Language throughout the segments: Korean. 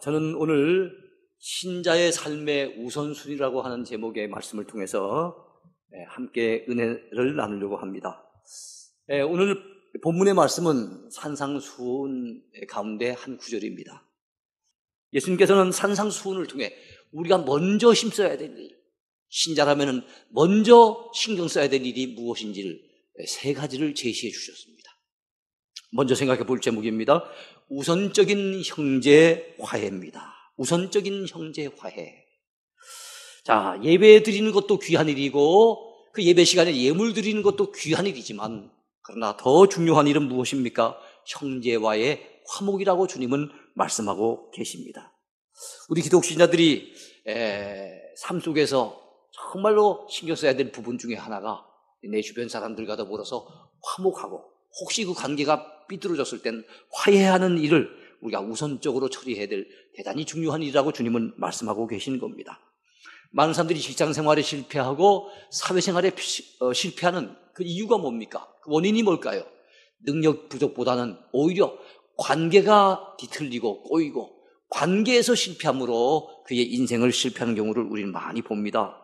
아, 저는 오늘 신자의 삶의 우선순위라고 하는 제목의 말씀을 통해서 예, 함께 은혜를 나누려고 합니다. 예, 오늘 본문의 말씀은 산상수훈 가운데 한 구절입니다. 예수님께서는 산상수훈을 통해 우리가 먼저 힘써야 될 일, 신자라면 먼저 신경 써야 될 일이 무엇인지를 세 가지를 제시해 주셨습니다. 먼저 생각해 볼 제목입니다. 우선적인 형제 화해입니다. 우선적인 형제 화해. 자, 예배 드리는 것도 귀한 일이고 그 예배 시간에 예물 드리는 것도 귀한 일이지만 그러나 더 중요한 일은 무엇입니까? 형제와의 화목이라고 주님은 말씀하고 계십니다. 우리 기독 신자들이 삶 속에서 정말로 신경 써야 될 부분 중에 하나가 내 주변 사람들과 더불어서 화목하고 혹시 그 관계가 삐뚤어졌을 땐 화해하는 일을 우리가 우선적으로 처리해야 될 대단히 중요한 일이라고 주님은 말씀하고 계시는 겁니다. 많은 사람들이 직장 생활에 실패하고 사회 생활에 어, 실패하는 그 이유가 뭡니까? 그 원인이 뭘까요? 능력 부족보다는 오히려 관계가 뒤틀리고 꼬이고 관계에서 실패함으로 그의 인생을 실패하는 경우를 우리는 많이 봅니다.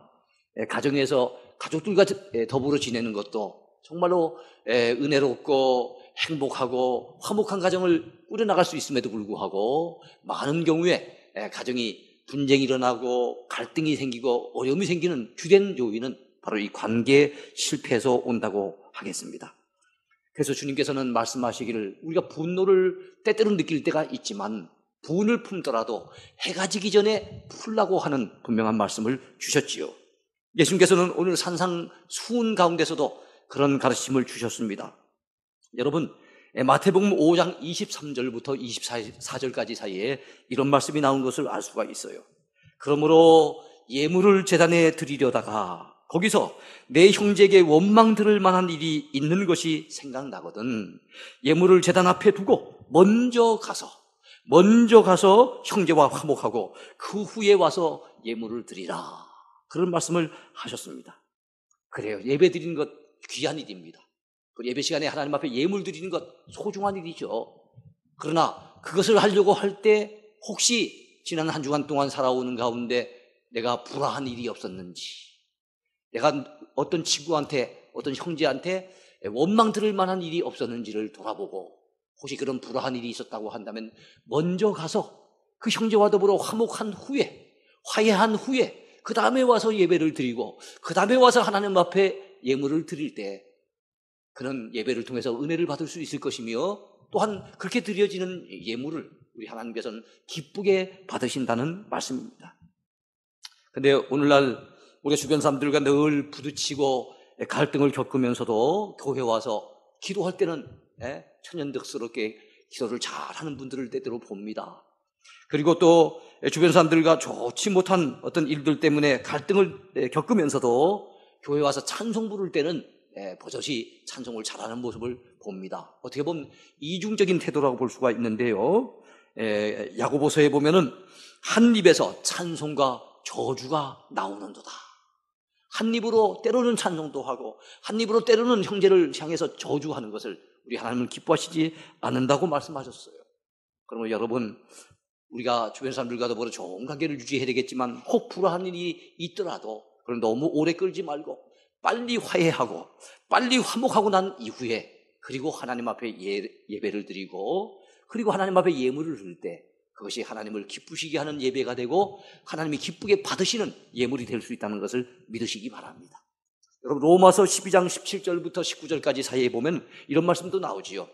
예, 가정에서 가족들과 더불어 지내는 것도 정말로 은혜롭고 행복하고 화목한 가정을 꾸려나갈 수 있음에도 불구하고 많은 경우에 가정이 분쟁이 일어나고 갈등이 생기고 어려움이 생기는 주된 요인은 바로 이 관계 실패에서 온다고 하겠습니다. 그래서 주님께서는 말씀하시기를 우리가 분노를 때때로 느낄 때가 있지만 분을 품더라도 해가 지기 전에 풀라고 하는 분명한 말씀을 주셨지요. 예수님께서는 오늘 산상 수훈 가운데서도 그런 가르침을 주셨습니다. 여러분, 마태복음 5장 23절부터 24절까지 사이에 이런 말씀이 나온 것을 알 수가 있어요. 그러므로 예물을 재단에 드리려다가 거기서 내 형제에게 원망 들을 만한 일이 있는 것이 생각나거든. 예물을 재단 앞에 두고 먼저 가서, 먼저 가서 형제와 화목하고 그 후에 와서 예물을 드리라. 그런 말씀을 하셨습니다. 그래요. 예배 드리는 것 귀한 일입니다. 그 예배 시간에 하나님 앞에 예물 드리는 것 소중한 일이죠. 그러나 그것을 하려고 할 때 혹시 지난 한 주간 동안 살아오는 가운데 내가 불화한 일이 없었는지, 내가 어떤 친구한테, 어떤 형제한테 원망 들을 만한 일이 없었는지를 돌아보고 혹시 그런 불화한 일이 있었다고 한다면 먼저 가서 그 형제와 더불어 화목한 후에, 화해한 후에 그 다음에 와서 예배를 드리고 그 다음에 와서 하나님 앞에 예물을 드릴 때 그런 예배를 통해서 은혜를 받을 수 있을 것이며 또한 그렇게 드려지는 예물을 우리 하나님께서는 기쁘게 받으신다는 말씀입니다. 근데 오늘날 우리 주변 사람들과 늘 부딪히고 갈등을 겪으면서도 교회 와서 기도할 때는 예, 천연덕스럽게 기도를 잘하는 분들을 때때로 봅니다. 그리고 또 주변 사람들과 좋지 못한 어떤 일들 때문에 갈등을 겪으면서도 교회 와서 찬송 부를 때는 버젓이 찬송을 잘하는 모습을 봅니다. 어떻게 보면 이중적인 태도라고 볼 수가 있는데요. 야고보서에 보면은 한 입에서 찬송과 저주가 나오는도다. 한 입으로 때로는 찬송도 하고 한 입으로 때로는 형제를 향해서 저주하는 것을 우리 하나님은 기뻐하시지 않는다고 말씀하셨어요. 그러면 여러분 우리가 주변 사람들과 더불어 좋은 관계를 유지해야 되겠지만 혹 불화한 일이 있더라도 그럼 너무 오래 끌지 말고 빨리 화해하고 빨리 화목하고 난 이후에 그리고 하나님 앞에 예, 예배를 드리고 그리고 하나님 앞에 예물을 드릴 때 그것이 하나님을 기쁘시게 하는 예배가 되고 하나님이 기쁘게 받으시는 예물이 될 수 있다는 것을 믿으시기 바랍니다. 여러분 로마서 12장 17절부터 19절까지 사이에 보면 이런 말씀도 나오지요.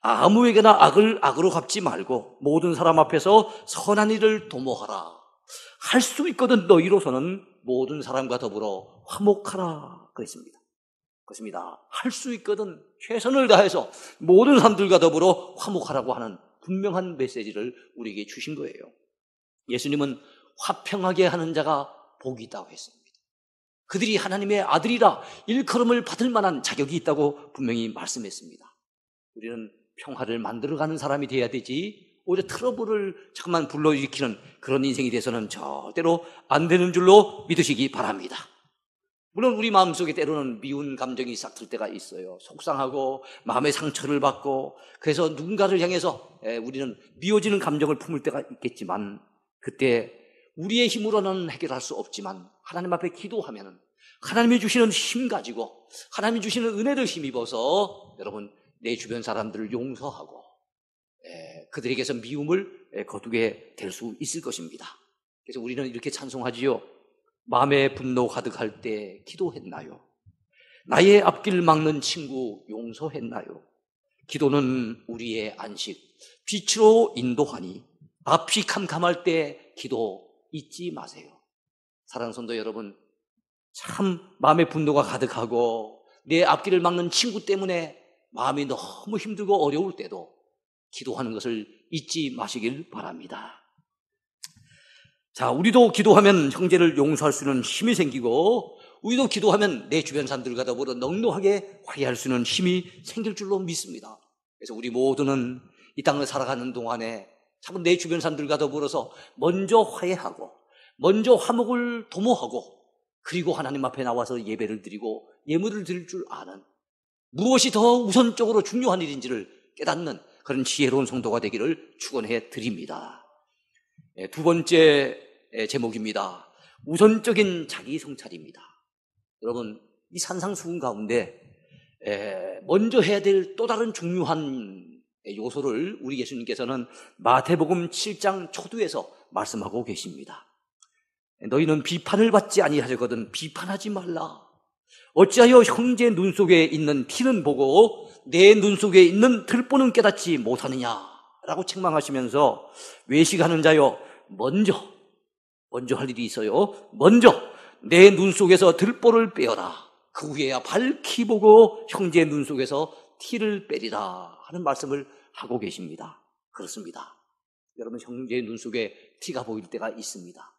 아무에게나 악을 악으로 갚지 말고 모든 사람 앞에서 선한 일을 도모하라. 할 수 있거든 너희로서는 모든 사람과 더불어 화목하라 그랬습니다. 그렇습니다. 할 수 있거든 최선을 다해서 모든 사람들과 더불어 화목하라고 하는 분명한 메시지를 우리에게 주신 거예요. 예수님은 화평하게 하는 자가 복이 있다고 했습니다. 그들이 하나님의 아들이라 일컬음을 받을 만한 자격이 있다고 분명히 말씀했습니다. 우리는 평화를 만들어가는 사람이 돼야 되지 오히려 트러블을 잠깐만 불러일으키는 그런 인생이 돼서는 절대로 안 되는 줄로 믿으시기 바랍니다. 물론 우리 마음속에 때로는 미운 감정이 싹틀 때가 있어요. 속상하고 마음의 상처를 받고 그래서 누군가를 향해서 예, 우리는 미워지는 감정을 품을 때가 있겠지만 그때 우리의 힘으로는 해결할 수 없지만 하나님 앞에 기도하면 하나님이 주시는 힘 가지고 하나님이 주시는 은혜를 힘입어서 여러분 내 주변 사람들을 용서하고 예, 그들에게서 미움을 예, 거두게 될 수 있을 것입니다. 그래서 우리는 이렇게 찬송하지요. 마음에 분노 가득할 때 기도했나요? 나의 앞길 막는 친구 용서했나요? 기도는 우리의 안식, 빛으로 인도하니 앞이 캄캄할 때 기도 잊지 마세요. 사랑하는 성도 여러분, 참 마음에 분노가 가득하고 내 앞길을 막는 친구 때문에 마음이 너무 힘들고 어려울 때도 기도하는 것을 잊지 마시길 바랍니다. 자, 우리도 기도하면 형제를 용서할 수 있는 힘이 생기고, 우리도 기도하면 내 주변 사람들과 더불어 넉넉하게 화해할 수 있는 힘이 생길 줄로 믿습니다. 그래서 우리 모두는 이 땅을 살아가는 동안에 참 내 주변 사람들과 더불어서 먼저 화해하고, 먼저 화목을 도모하고, 그리고 하나님 앞에 나와서 예배를 드리고 예물을 드릴 줄 아는 무엇이 더 우선적으로 중요한 일인지를 깨닫는 그런 지혜로운 성도가 되기를 축원해 드립니다. 예, 두 번째 예, 제목입니다. 우선적인 자기 성찰입니다. 여러분, 이 산상수훈 가운데 예, 먼저 해야 될 또 다른 중요한 요소를 우리 예수님께서는 마태복음 7장 초두에서 말씀하고 계십니다. 너희는 비판을 받지 아니하려거든 비판하지 말라. 어찌하여 형제 눈 속에 있는 티는 보고 내 눈 속에 있는 들보는 깨닫지 못하느냐? 라고 책망하시면서 외식하는 자여 먼저, 먼저 할 일이 있어요. 먼저 내 눈 속에서 들보를 빼어라. 그 후에야 밝히 보고 형제 눈 속에서 티를 빼리라 하는 말씀을 하고 계십니다. 그렇습니다. 여러분 형제의 눈 속에 티가 보일 때가 있습니다.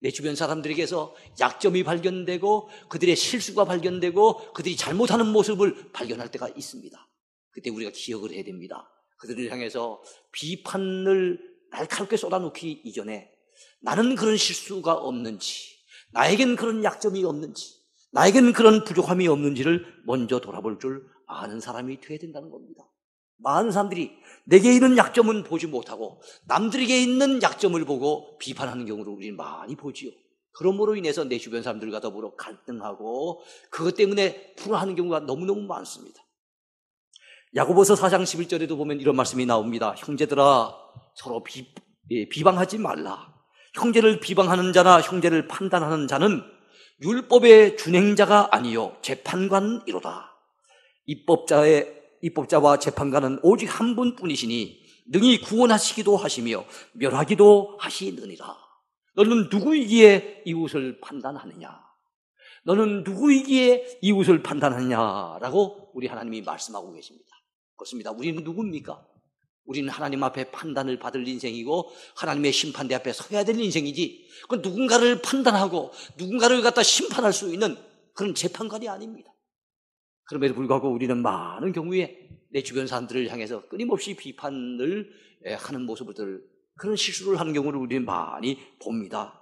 내 주변 사람들에게서 약점이 발견되고 그들의 실수가 발견되고 그들이 잘못하는 모습을 발견할 때가 있습니다. 그때 우리가 기억을 해야 됩니다. 그들을 향해서 비판을 날카롭게 쏟아놓기 이전에 나는 그런 실수가 없는지, 나에겐 그런 약점이 없는지, 나에겐 그런 부족함이 없는지를 먼저 돌아볼 줄 아는 사람이 되어야 된다는 겁니다. 많은 사람들이 내게 있는 약점은 보지 못하고 남들에게 있는 약점을 보고 비판하는 경우를 우리는 많이 보지요. 그러므로 인해서 내 주변 사람들과 더불어 갈등하고 그것 때문에 불화하는 경우가 너무너무 많습니다. 야고보서 4장 11절에도 보면 이런 말씀이 나옵니다. 형제들아 서로 비, 예, 비방하지 말라. 형제를 비방하는 자나 형제를 판단하는 자는 율법의 준행자가 아니요 재판관이로다. 입법자의 입법자와 재판관은 오직 한 분뿐이시니 능히 구원하시기도 하시며 멸하기도 하시느니라. 너는 누구이기에 이웃을 판단하느냐? 너는 누구이기에 이웃을 판단하느냐라고 우리 하나님이 말씀하고 계십니다. 그렇습니다. 우리는 누굽니까? 우리는 하나님 앞에 판단을 받을 인생이고 하나님의 심판대 앞에 서야 될 인생이지. 그 누군가를 판단하고 누군가를 갖다 심판할 수 있는 그런 재판관이 아닙니다. 그럼에도 불구하고 우리는 많은 경우에 내 주변 사람들을 향해서 끊임없이 비판을 하는 모습들 그런 실수를 하는 경우를 우리는 많이 봅니다.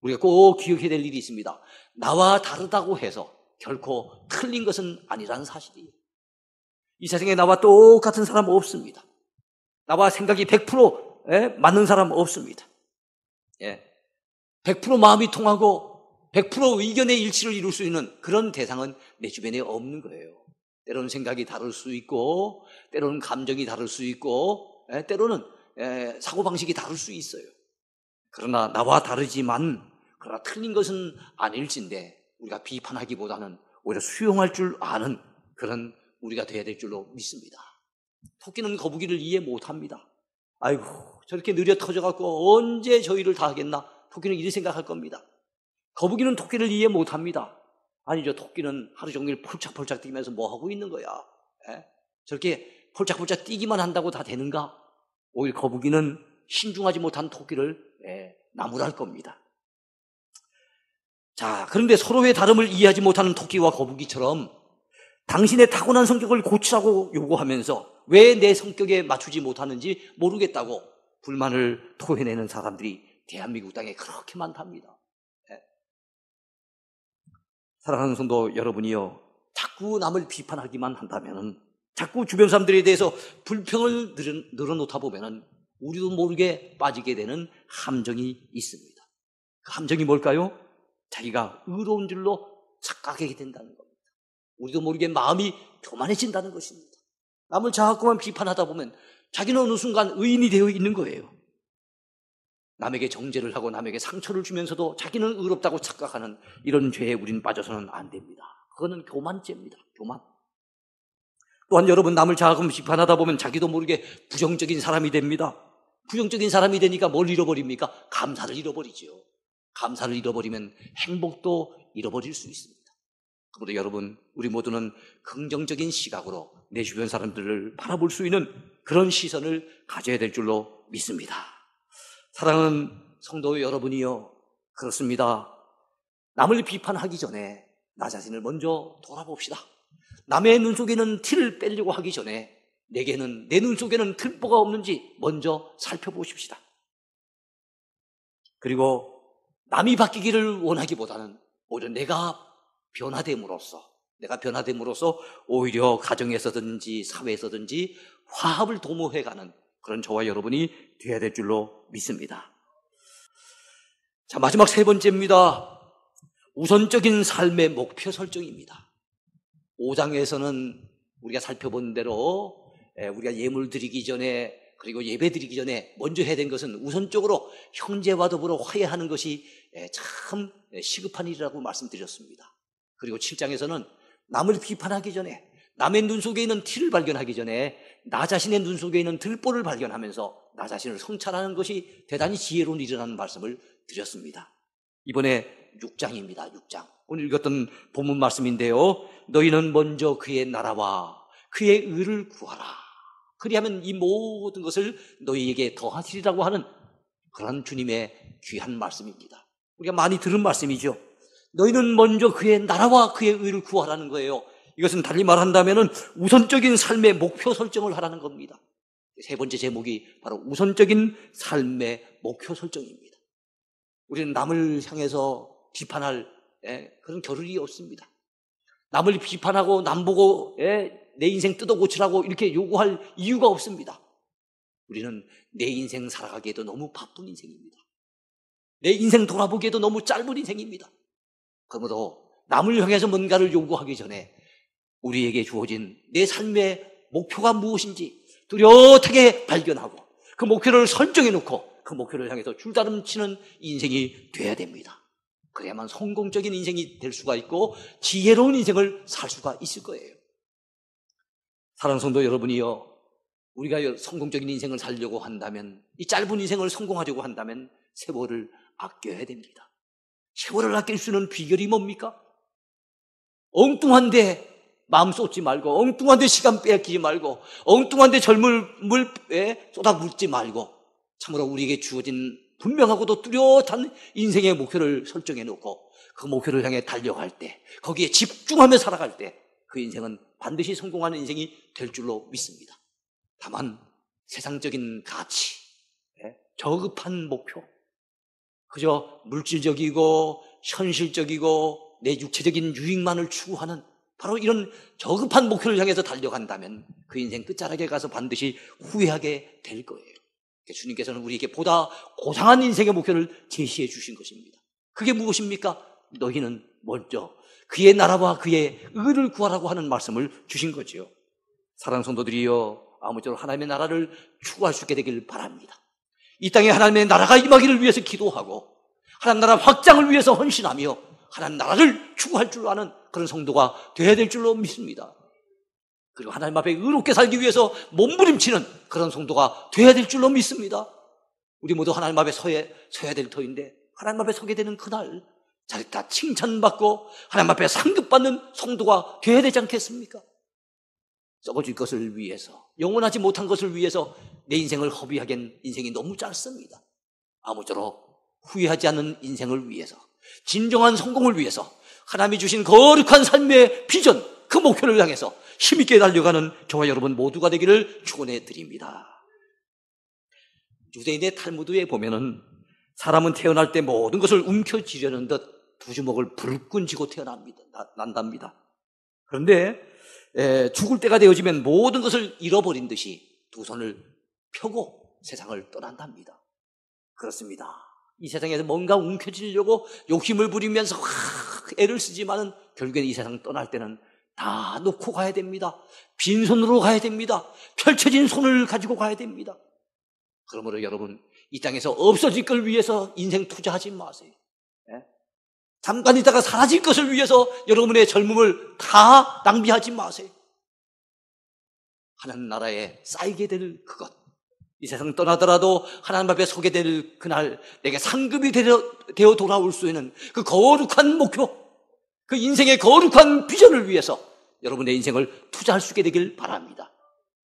우리가 꼭 기억해야 될 일이 있습니다. 나와 다르다고 해서 결코 틀린 것은 아니라는 사실이에요. 이 세상에 나와 똑같은 사람 없습니다. 나와 생각이 100% 맞는 사람 없습니다. 예. 100% 마음이 통하고 100% 의견의 일치를 이룰 수 있는 그런 대상은 내 주변에 없는 거예요. 때로는 생각이 다를 수 있고, 때로는 감정이 다를 수 있고, 에, 때로는 에, 사고방식이 다를 수 있어요. 그러나 나와 다르지만, 그러나 틀린 것은 아닐진데, 우리가 비판하기보다는 오히려 수용할 줄 아는 그런 우리가 돼야 될 줄로 믿습니다. 토끼는 거북이를 이해 못 합니다. 아이고, 저렇게 느려 터져갖고 언제 저희를 다 하겠나? 토끼는 이렇게 생각할 겁니다. 거북이는 토끼를 이해 못 합니다. 아니죠. 토끼는 하루 종일 폴짝폴짝 뛰면서 뭐 하고 있는 거야? 에? 저렇게 폴짝폴짝 뛰기만 한다고 다 되는가? 오히려 거북이는 신중하지 못한 토끼를 에, 나무랄 겁니다. 자, 그런데 서로의 다름을 이해하지 못하는 토끼와 거북이처럼 당신의 타고난 성격을 고치라고 요구하면서 왜 내 성격에 맞추지 못하는지 모르겠다고 불만을 토해내는 사람들이 대한민국 땅에 그렇게 많답니다. 사랑하는 성도 여러분이요. 자꾸 남을 비판하기만 한다면은 자꾸 주변 사람들에 대해서 불평을 늘어놓다 보면은 우리도 모르게 빠지게 되는 함정이 있습니다. 그 함정이 뭘까요? 자기가 의로운 줄로 착각하게 된다는 겁니다. 우리도 모르게 마음이 교만해진다는 것입니다. 남을 자꾸만 비판하다 보면 자기는 어느 순간 의인이 되어 있는 거예요. 남에게 정죄를 하고 남에게 상처를 주면서도 자기는 의롭다고 착각하는 이런 죄에 우리는 빠져서는 안 됩니다. 그거는 교만죄입니다. 교만. 또한 여러분 남을 자금 비판하다 보면 자기도 모르게 부정적인 사람이 됩니다. 부정적인 사람이 되니까 뭘 잃어버립니까? 감사를 잃어버리죠. 감사를 잃어버리면 행복도 잃어버릴 수 있습니다. 그러므로 여러분, 우리 모두는 긍정적인 시각으로 내 주변 사람들을 바라볼 수 있는 그런 시선을 가져야 될 줄로 믿습니다. 사랑하는 성도 여러분이요. 그렇습니다. 남을 비판하기 전에 나 자신을 먼저 돌아봅시다. 남의 눈 속에는 티를 빼려고 하기 전에 내게는 내 눈 속에는 틀보가 없는지 먼저 살펴보십시다. 그리고 남이 바뀌기를 원하기보다는 오히려 내가 변화됨으로써 내가 변화됨으로써 오히려 가정에서든지 사회에서든지 화합을 도모해가는 그런 저와 여러분이 되어야 될 줄로 믿습니다. 자, 마지막 세 번째입니다. 우선적인 삶의 목표 설정입니다. 5장에서는 우리가 살펴본 대로 우리가 예물 드리기 전에 그리고 예배 드리기 전에 먼저 해야 되는 것은 우선적으로 형제와 더불어 화해하는 것이 참 시급한 일이라고 말씀드렸습니다. 그리고 7장에서는 남을 비판하기 전에 남의 눈 속에 있는 티를 발견하기 전에 나 자신의 눈 속에 있는 들보를 발견하면서 나 자신을 성찰하는 것이 대단히 지혜로운 일이라는 말씀을 드렸습니다. 이번에 6장입니다. 6장. 오늘 읽었던 본문 말씀인데요. 너희는 먼저 그의 나라와 그의 의를 구하라. 그리하면 이 모든 것을 너희에게 더하시리라고 하는 그런 주님의 귀한 말씀입니다. 우리가 많이 들은 말씀이죠. 너희는 먼저 그의 나라와 그의 의를 구하라는 거예요. 이것은 달리 말한다면 우선적인 삶의 목표 설정을 하라는 겁니다. 세 번째 제목이 바로 우선적인 삶의 목표 설정입니다. 우리는 남을 향해서 비판할 예, 그런 겨를이 없습니다. 남을 비판하고 남 보고 예, 내 인생 뜯어 고치라고 이렇게 요구할 이유가 없습니다. 우리는 내 인생 살아가기에도 너무 바쁜 인생입니다. 내 인생 돌아보기에도 너무 짧은 인생입니다. 그러므로 남을 향해서 뭔가를 요구하기 전에 우리에게 주어진 내 삶의 목표가 무엇인지 뚜렷하게 발견하고 그 목표를 설정해 놓고 그 목표를 향해서 줄다름 치는 인생이 돼야 됩니다. 그래야만 성공적인 인생이 될 수가 있고 지혜로운 인생을 살 수가 있을 거예요. 사랑 성도 여러분이요. 우리가 성공적인 인생을 살려고 한다면 이 짧은 인생을 성공하려고 한다면 세월을 아껴야 됩니다. 세월을 아낄 수 있는 비결이 뭡니까? 엉뚱한데 마음 쏟지 말고 엉뚱한데 시간 빼앗기지 말고 엉뚱한데 젊음을 쏟아붓지 말고 참으로 우리에게 주어진 분명하고도 뚜렷한 인생의 목표를 설정해 놓고 그 목표를 향해 달려갈 때 거기에 집중하며 살아갈 때 그 인생은 반드시 성공하는 인생이 될 줄로 믿습니다. 다만 세상적인 가치, 저급한 목표, 그저 물질적이고 현실적이고 내 육체적인 유익만을 추구하는 바로 이런 저급한 목표를 향해서 달려간다면 그 인생 끝자락에 가서 반드시 후회하게 될 거예요. 주님께서는 우리에게 보다 고상한 인생의 목표를 제시해 주신 것입니다. 그게 무엇입니까? 너희는 먼저 그의 나라와 그의 의를 구하라고 하는 말씀을 주신 거지요. 사랑 성도들이여 아무쪼록 하나님의 나라를 추구할 수 있게 되길 바랍니다. 이 땅에 하나님의 나라가 임하기를 위해서 기도하고 하나님 나라 확장을 위해서 헌신하며 하나님 나라를 추구할 줄 아는 그런 성도가 되어야 될 줄로 믿습니다. 그리고 하나님 앞에 의롭게 살기 위해서 몸부림치는 그런 성도가 되어야 될 줄로 믿습니다. 우리 모두 하나님 앞에 서야, 서야 될 터인데 하나님 앞에 서게 되는 그날 자리다 칭찬받고 하나님 앞에 상급받는 성도가 되어야 되지 않겠습니까? 썩어질 것을 위해서 영원하지 못한 것을 위해서 내 인생을 허비하기엔 인생이 너무 짧습니다. 아무쪼록 후회하지 않는 인생을 위해서 진정한 성공을 위해서 하나님이 주신 거룩한 삶의 비전 그 목표를 향해서 힘있게 달려가는 저와 여러분 모두가 되기를 축원해 드립니다. 유대인의 탈무드에 보면은 사람은 태어날 때 모든 것을 움켜쥐려는 듯 두 주먹을 불끈 쥐고 태어납니다. 난답니다. 그런데 에, 죽을 때가 되어지면 모든 것을 잃어버린 듯이 두 손을 펴고 세상을 떠난답니다. 그렇습니다. 이 세상에서 뭔가 움켜쥐려고 욕심을 부리면서 애를 쓰지만은 결국엔 이 세상 떠날 때는 다 놓고 가야 됩니다. 빈손으로 가야 됩니다. 펼쳐진 손을 가지고 가야 됩니다. 그러므로 여러분 이 땅에서 없어질 걸 위해서 인생 투자하지 마세요. 예? 잠깐 있다가 사라질 것을 위해서 여러분의 젊음을 다 낭비하지 마세요. 하나님 나라에 쌓이게 될 그것. 이 세상 떠나더라도 하나님 앞에 서게 될 그날 내게 상급이 되어 돌아올 수 있는 그 거룩한 목표, 그 인생의 거룩한 비전을 위해서 여러분의 인생을 투자할 수 있게 되길 바랍니다.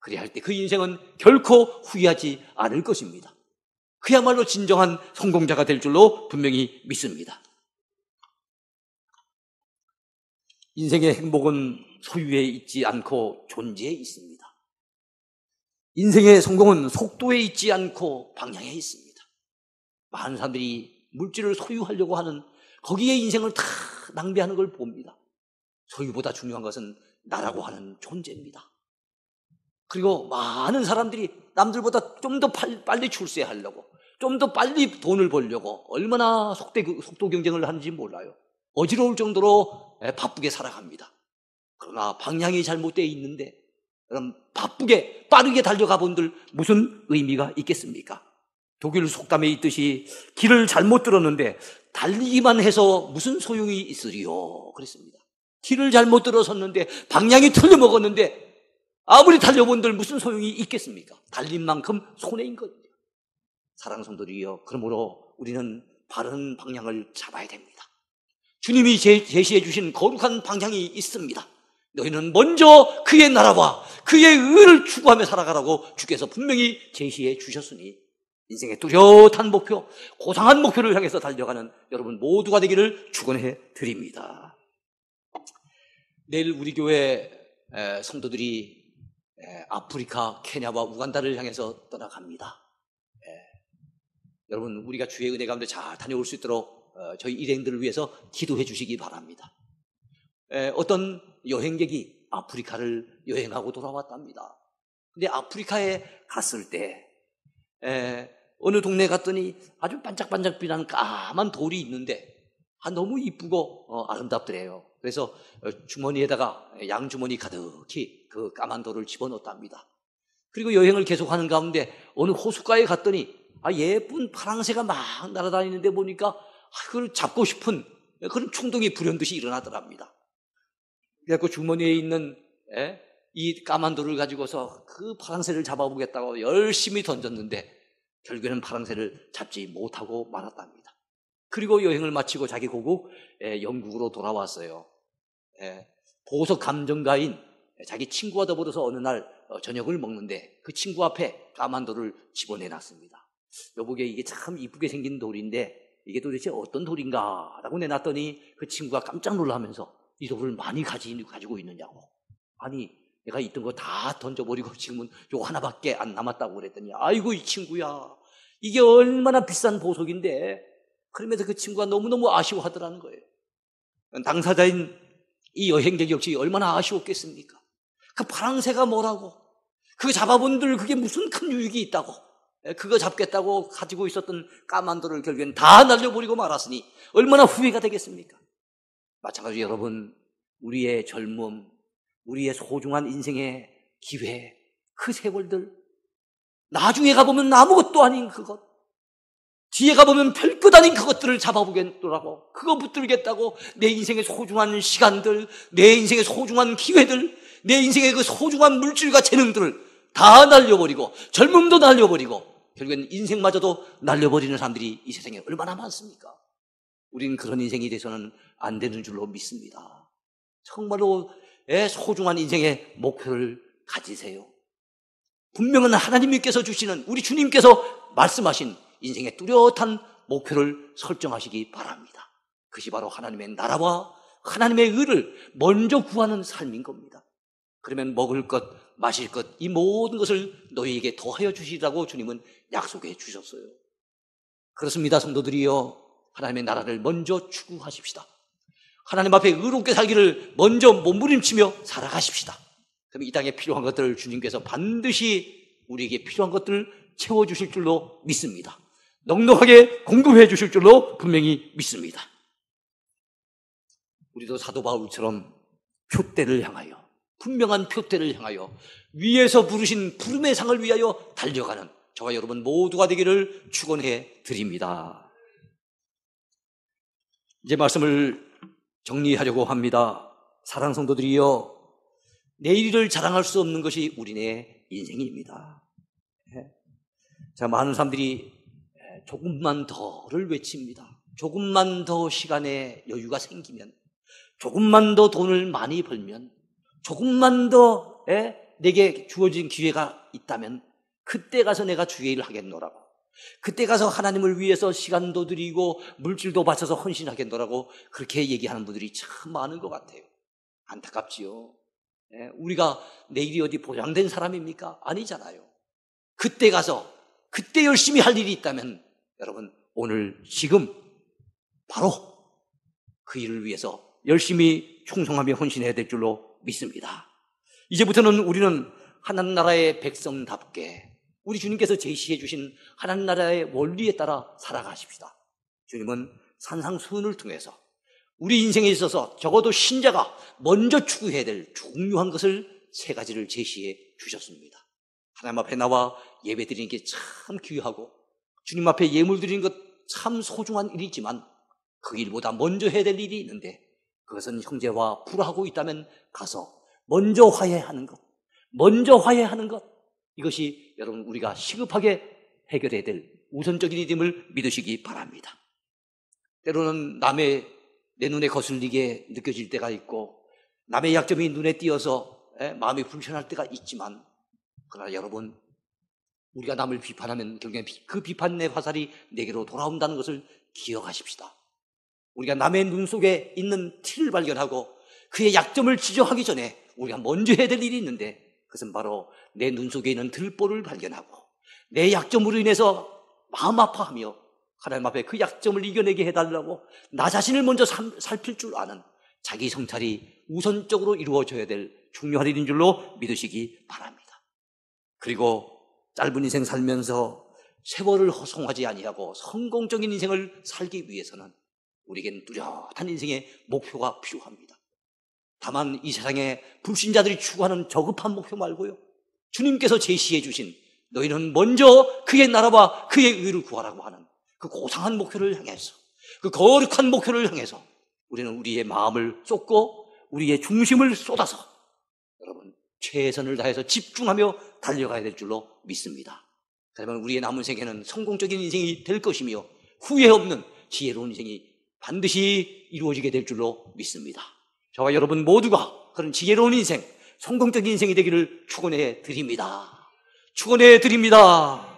그래야 할 때 그 인생은 결코 후회하지 않을 것입니다. 그야말로 진정한 성공자가 될 줄로 분명히 믿습니다. 인생의 행복은 소유에 있지 않고 존재에 있습니다. 인생의 성공은 속도에 있지 않고 방향에 있습니다. 많은 사람들이 물질을 소유하려고 하는 거기에 인생을 다 낭비하는 걸 봅니다. 소유보다 중요한 것은 나라고 하는 존재입니다. 그리고 많은 사람들이 남들보다 좀 더 빨리 출세하려고, 좀 더 빨리 돈을 벌려고 얼마나 속대, 속도 경쟁을 하는지 몰라요. 어지러울 정도로 바쁘게 살아갑니다. 그러나 방향이 잘못되어 있는데, 그럼 바쁘게, 빠르게 달려가 본들 무슨 의미가 있겠습니까? 독일 속담에 있듯이 길을 잘못 들었는데 달리기만 해서 무슨 소용이 있으리요? 그랬습니다. 길을 잘못 들어섰는데 방향이 틀려 먹었는데 아무리 달려본들 무슨 소용이 있겠습니까? 달린 만큼 손해인 거죠. 사랑 성도들이여, 그러므로 우리는 바른 방향을 잡아야 됩니다. 주님이 제시해 주신 거룩한 방향이 있습니다. 너희는 먼저 그의 나라와 그의 의를 추구하며 살아가라고 주께서 분명히 제시해 주셨으니 인생의 뚜렷한 목표, 고상한 목표를 향해서 달려가는 여러분 모두가 되기를 축원해 드립니다. 내일 우리 교회 성도들이 아프리카, 케냐와 우간다를 향해서 떠나갑니다. 여러분 우리가 주의 은혜 가운데 잘 다녀올 수 있도록 어, 저희 일행들을 위해서 기도해 주시기 바랍니다. 어떤 여행객이 아프리카를 여행하고 돌아왔답니다. 근데 아프리카에 갔을 때 어느 동네 갔더니 아주 반짝반짝 빛나는 까만 돌이 있는데 아, 너무 이쁘고 어, 아름답더래요. 그래서 어, 주머니에다가 양주머니 가득히 그 까만 돌을 집어넣었답니다. 그리고 여행을 계속하는 가운데 어느 호숫가에 갔더니 아, 예쁜 파랑새가 막 날아다니는데 보니까 아, 그걸 잡고 싶은 그런 충동이 불현듯이 일어나더랍니다. 그래서 주머니에 있는 에? 이 까만 돌을 가지고서 그 파랑새를 잡아보겠다고 열심히 던졌는데 결국에는 파랑새를 잡지 못하고 말았답니다. 그리고 여행을 마치고 자기 고국 영국으로 돌아왔어요. 보석 감정가인 자기 친구와 더불어서 어느 날 어, 저녁을 먹는데 그 친구 앞에 까만 돌을 집어내놨습니다. 여보게 이게 참 이쁘게 생긴 돌인데 이게 도대체 어떤 돌인가? 라고 내놨더니 그 친구가 깜짝 놀라면서 이 돌을 많이 가지고 있느냐고. 아니, 내가 있던 거 다 던져버리고 지금은 요 하나밖에 안 남았다고 그랬더니 아이고 이 친구야 이게 얼마나 비싼 보석인데 그러면서 그 친구가 너무너무 아쉬워하더라는 거예요. 당사자인 이 여행객 역시 얼마나 아쉬웠겠습니까? 그 파랑새가 뭐라고 그 잡아본들 그게 무슨 큰 유익이 있다고 그거 잡겠다고 가지고 있었던 까만 돌을 결국엔 다 날려버리고 말았으니 얼마나 후회가 되겠습니까? 마찬가지로 여러분 우리의 젊음 우리의 소중한 인생의 기회, 그 세월들, 나중에 가보면 아무것도 아닌 그것, 뒤에 가보면 별것 아닌 그것들을 잡아보겠더라고. 그거 붙들겠다고 내 인생의 소중한 시간들, 내 인생의 소중한 기회들, 내 인생의 그 소중한 물질과 재능들을 다 날려버리고, 젊음도 날려버리고, 결국엔 인생마저도 날려버리는 사람들이 이 세상에 얼마나 많습니까? 우리는 그런 인생이 돼서는 안 되는 줄로 믿습니다. 정말로 소중한 인생의 목표를 가지세요. 분명은 하나님께서 주시는 우리 주님께서 말씀하신 인생의 뚜렷한 목표를 설정하시기 바랍니다. 그것이 바로 하나님의 나라와 하나님의 의를 먼저 구하는 삶인 겁니다. 그러면 먹을 것, 마실 것, 이 모든 것을 너희에게 더하여 주시라고 주님은 약속해 주셨어요. 그렇습니다, 성도들이요. 하나님의 나라를 먼저 추구하십시다. 하나님 앞에 의롭게 살기를 먼저 몸부림치며 살아가십시다. 그럼 이 땅에 필요한 것들을 주님께서 반드시 우리에게 필요한 것들을 채워주실 줄로 믿습니다. 넉넉하게 공급해 주실 줄로 분명히 믿습니다. 우리도 사도 바울처럼 표대를 향하여 분명한 표대를 향하여 위에서 부르신 부름의 상을 위하여 달려가는 저와 여러분 모두가 되기를 축원해 드립니다. 이제 말씀을 정리하려고 합니다. 사랑 성도들이여 내일을 자랑할 수 없는 것이 우리네 인생입니다. 예. 자, 많은 사람들이 조금만 더를 외칩니다. 조금만 더 시간에 여유가 생기면, 조금만 더 돈을 많이 벌면, 조금만 더 에? 내게 주어진 기회가 있다면, 그때 가서 내가 주의 일을 하겠노라고. 그때 가서 하나님을 위해서 시간도 드리고 물질도 바쳐서 헌신하겠노라고 그렇게 얘기하는 분들이 참 많은 것 같아요. 안타깝지요. 예, 우리가 내일이 어디 보장된 사람입니까? 아니잖아요. 그때 가서 그때 열심히 할 일이 있다면 여러분 오늘 지금 바로 그 일을 위해서 열심히 충성하며 헌신해야 될 줄로 믿습니다. 이제부터는 우리는 하나님 나라의 백성답게 우리 주님께서 제시해 주신 하나님 나라의 원리에 따라 살아가십시다. 주님은 산상수훈을 통해서 우리 인생에 있어서 적어도 신자가 먼저 추구해야 될 중요한 것을 세 가지를 제시해 주셨습니다. 하나님 앞에 나와 예배 드리는 게 참 귀하고 주님 앞에 예물 드리는 것 참 소중한 일이지만 그 일보다 먼저 해야 될 일이 있는데 그것은 형제와 불화하고 있다면 가서 먼저 화해하는 것, 먼저 화해하는 것, 이것이 여러분 우리가 시급하게 해결해야 될 우선적인 일임을 믿으시기 바랍니다. 때로는 남의 내 눈에 거슬리게 느껴질 때가 있고 남의 약점이 눈에 띄어서 마음이 불편할 때가 있지만 그러나 여러분 우리가 남을 비판하면 결국엔 그 비판의 화살이 내게로 돌아온다는 것을 기억하십시다. 우리가 남의 눈 속에 있는 티를 발견하고 그의 약점을 지적하기 전에 우리가 먼저 해야 될 일이 있는데 그것은 바로 내 눈 속에 있는 들보를 발견하고 내 약점으로 인해서 마음 아파하며 하나님 앞에 그 약점을 이겨내게 해달라고 나 자신을 먼저 살필 줄 아는 자기 성찰이 우선적으로 이루어져야 될 중요한 일인 줄로 믿으시기 바랍니다. 그리고 짧은 인생 살면서 세월을 허송하지 아니하고 성공적인 인생을 살기 위해서는 우리에겐 뚜렷한 인생의 목표가 필요합니다. 다만 이 세상에 불신자들이 추구하는 저급한 목표 말고요. 주님께서 제시해 주신 너희는 먼저 그의 나라와 그의 의를 구하라고 하는 그 고상한 목표를 향해서 그 거룩한 목표를 향해서 우리는 우리의 마음을 쏟고 우리의 중심을 쏟아서 여러분 최선을 다해서 집중하며 달려가야 될 줄로 믿습니다. 그러면 우리의 남은 생에는 성공적인 인생이 될 것이며 후회 없는 지혜로운 인생이 반드시 이루어지게 될 줄로 믿습니다. 저와 여러분 모두가 그런 지혜로운 인생, 성공적인 인생이 되기를 축원해 드립니다. 축원해 드립니다.